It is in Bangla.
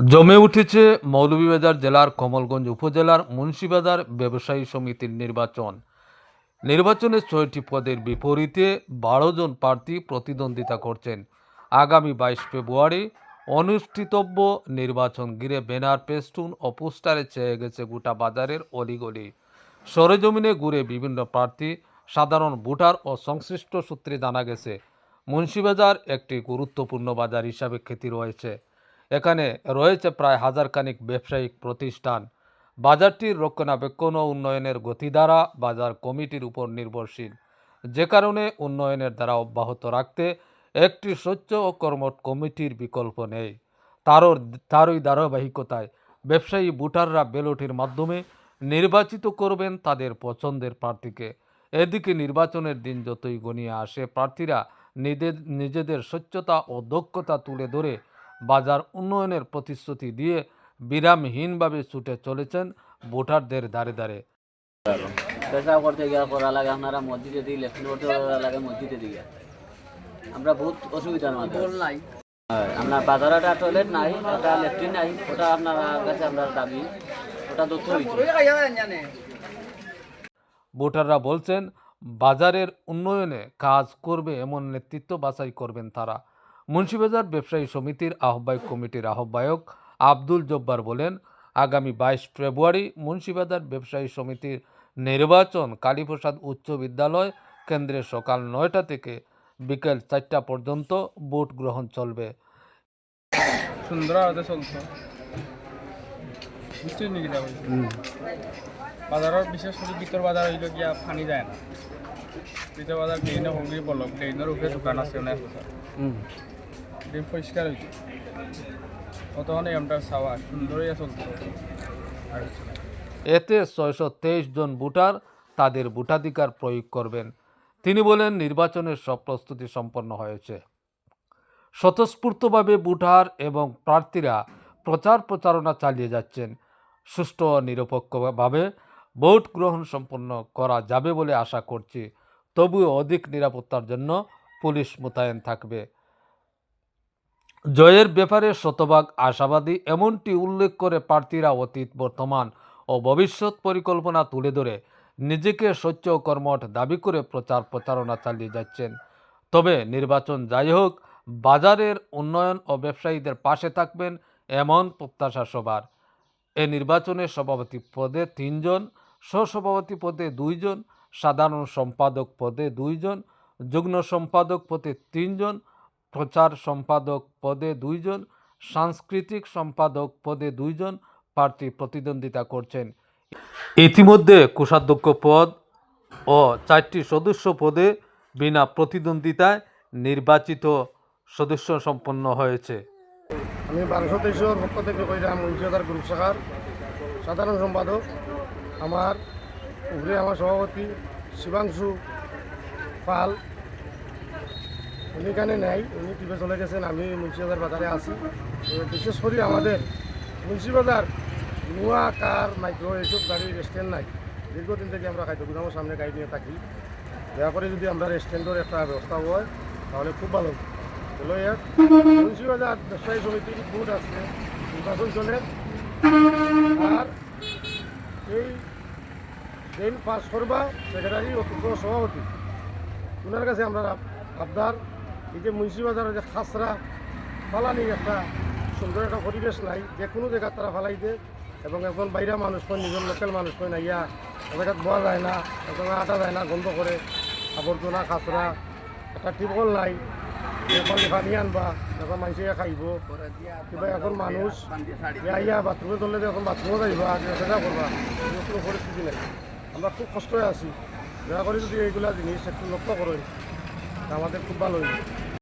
জমে উঠেছে মৌলভীবাজার জেলার কমলগঞ্জ উপজেলার মুন্সিবাজার ব্যবসায়ী সমিতির নির্বাচন। নির্বাচনে ছয়টি পদের বিপরীতে বারো জন প্রার্থী প্রতিদ্বন্দ্বিতা করছেন। আগামী বাইশ ফেব্রুয়ারি অনুষ্ঠিতব্য নির্বাচন ঘিরে ব্যানার পেস্টুন ও পোস্টারে চেয়ে গেছে গোটা বাজারের অলিগলি। সরেজমিনে ঘুরে বিভিন্ন প্রার্থী, সাধারণ ভোটার ও সংশ্লিষ্ট সূত্রে জানা গেছে, মুন্সিবাজার একটি গুরুত্বপূর্ণ বাজার হিসাবে খ্যাতি রয়েছে। এখানে রয়েছে প্রায় হাজারখানিক ব্যবসায়িক প্রতিষ্ঠান। বাজারটির রক্ষণাবেক্ষণ ও উন্নয়নের গতিধারা বাজার কমিটির উপর নির্ভরশীল। যে কারণে উন্নয়নের দ্বারা অব্যাহত রাখতে একটি স্বচ্ছ ও কর্মঠ কমিটির বিকল্প নেই। তারও, তারই ধারাবাহিকতায় ব্যবসায়ী ভোটাররা ব্যালটের মাধ্যমে নির্বাচিত করবেন তাদের পছন্দের প্রার্থীকে। এদিকে নির্বাচনের দিন যতই গনিয়ে আসে, প্রার্থীরা নিজেদের স্বচ্ছতা ও দক্ষতা তুলে ধরে বাজার উন্নয়নের প্রতিশ্রুতি দিয়ে বিরামহীনভাবে ছুটে চলেছেন ভোটারদের দ্বারে দ্বারে পেশাব করতে গিয়া করা লাগে আপনারা মসজিদে দিই লেফটিন করতে লাগে মসজিদে দিয়ে। আমরা বহুত অসুবিধার মধ্যে নাই আপনার বাজারে একটা টয়লেট নাই একটা লেফটিন নাই ওটা আপনার কাছে আপনার দাবি ওটা তথ্য ভোটাররা বলছেন বাজারের উন্নয়নে কাজ করবে এমন নেতৃত্ব বাছাই করবেন তারা। মুন্সিবাজার ব্যবসায়ী সমিতির আহ্বায়ক কমিটির আহ্বায়ক আব্দুল জব্বার বলেন আগামী বাইশ ফেব্রুয়ারি মুন্সিবাজার ব্যবসায়ী সমিতির নির্বাচন কালীপ্রসাদ উচ্চ বিদ্যালয় কেন্দ্রে সকাল নয়টা থেকে বিকেল চারটা পর্যন্ত ভোট গ্রহণ চলবে। সুন্দর না বাজারের বিশেষ করে ভিতর বাজার হইল গিয়া ফানি যায় না। ভিতর বাজার ড্রেনে হুগলি বলক উপরে দোকান আছে অনেক। ড্রেন পরিষ্কার অতক্ষণে আমরা চাওয়া সুন্দরই। এতে ছয়শো তেইশ জন ভোটার তাদের ভোটাধিকার প্রয়োগ করবেন। তিনি বলেন নির্বাচনের সব প্রস্তুতি সম্পন্ন হয়েছে। স্বতঃস্ফূর্তভাবে ভোটার এবং প্রার্থীরা প্রচার প্রচারণা চালিয়ে যাচ্ছেন। সুষ্ঠু ও নিরপেক্ষভাবে ভোট গ্রহণ সম্পন্ন করা যাবে বলে আশা করছি। তবুও অধিক নিরাপত্তার জন্য পুলিশ মোতায়েন থাকবে। জয়ের ব্যাপারে শতভাগ আশাবাদী এমনটি উল্লেখ করে প্রার্থীরা অতীত, বর্তমান ও ভবিষ্যৎ পরিকল্পনা তুলে ধরে নিজেকে স্বচ্ছ কর্মঠ দাবি করে প্রচার প্রচারণা চালিয়ে যাচ্ছেন। তবে নির্বাচন যাই হোক, বাজারের উন্নয়ন ও ব্যবসায়ীদের পাশে থাকবেন এমন প্রত্যাশা সবার। এ নির্বাচনে সভাপতি পদে তিনজন, সহসভাপতি পদে দুইজন সাধারণ সম্পাদক পদে দুইজন, যুগ্ম সম্পাদক পদে তিনজন, প্রচার সম্পাদক পদে দুইজন, সাংস্কৃতিক সম্পাদক পদে দুইজন প্রার্থী প্রতিদ্বন্দ্বিতা করছেন। ইতিমধ্যে কোষাধ্যক্ষ পদ ও চারটি সদস্য পদে বিনা প্রতিদ্বন্দ্বিতায় নির্বাচিত সদস্য সম্পন্ন হয়েছে। আমি বারোশো তেইশের পক্ষ থেকে কইরাম গ্রুপ শাখার সাধারণ সম্পাদক। আমার উপরে আমার সভাপতি শিবাংশু পাল। উনি এখানে নেই, উনি টিপে চলে গেছেন, আমি মুন্সিবাজার বাজারে আছি। বিশেষ করে আমাদের মুন্সিবাজার, নোয়া কার, মাইক্রো এইসব গাড়ি রেস্টুরেন্ট নাই। দীর্ঘদিন থেকে আমরা খাদ্য গুদামের সামনে গাড়ি নিয়ে থাকি। দয়া করে যদি আমরা রেস্টুরেন্টের একটা ব্যবস্থা হয়, তাহলে খুব ভালো। হলো এর মুন্সিবাজার ব্যবসায়ী সমিতির ভোট আছে, নির্বাচন চলে। আর এই ট্রেন পাস করবা সেক্রেটারি সভাপতি। ওনার কাছে আমরা আবদার, এই যে মুন্সিবাজারের যে খাসরা ফালানি একটা সুন্দর একটা পরিবেশ নাই, যে কোনো জায়গা তারা ফালাইতে এবং এখন বাইরা মানুষ কয়, নিজের লোকাল মানুষ কয়, না, ইয়া বোয়া যায় না এখন আটা যায় না, গন্ধ করে। আবর্জনা, খাসরা, একটা টিপল নাই এখন পানি আনবা এখন মানুষে খাইব, কিবা এখন মানুষ ইয়া ইয়া, বাথরুমে ধরলে এখন বাথরুমে যাইবা সেটা করবা, কোনো পরিস্থিতি নাই। আমরা খুব কষ্টই আছি। দয়া করে যদি এইগুলা জিনিস একটু লক্ষ্য করেন আমাদের খুব ভালো হইবে।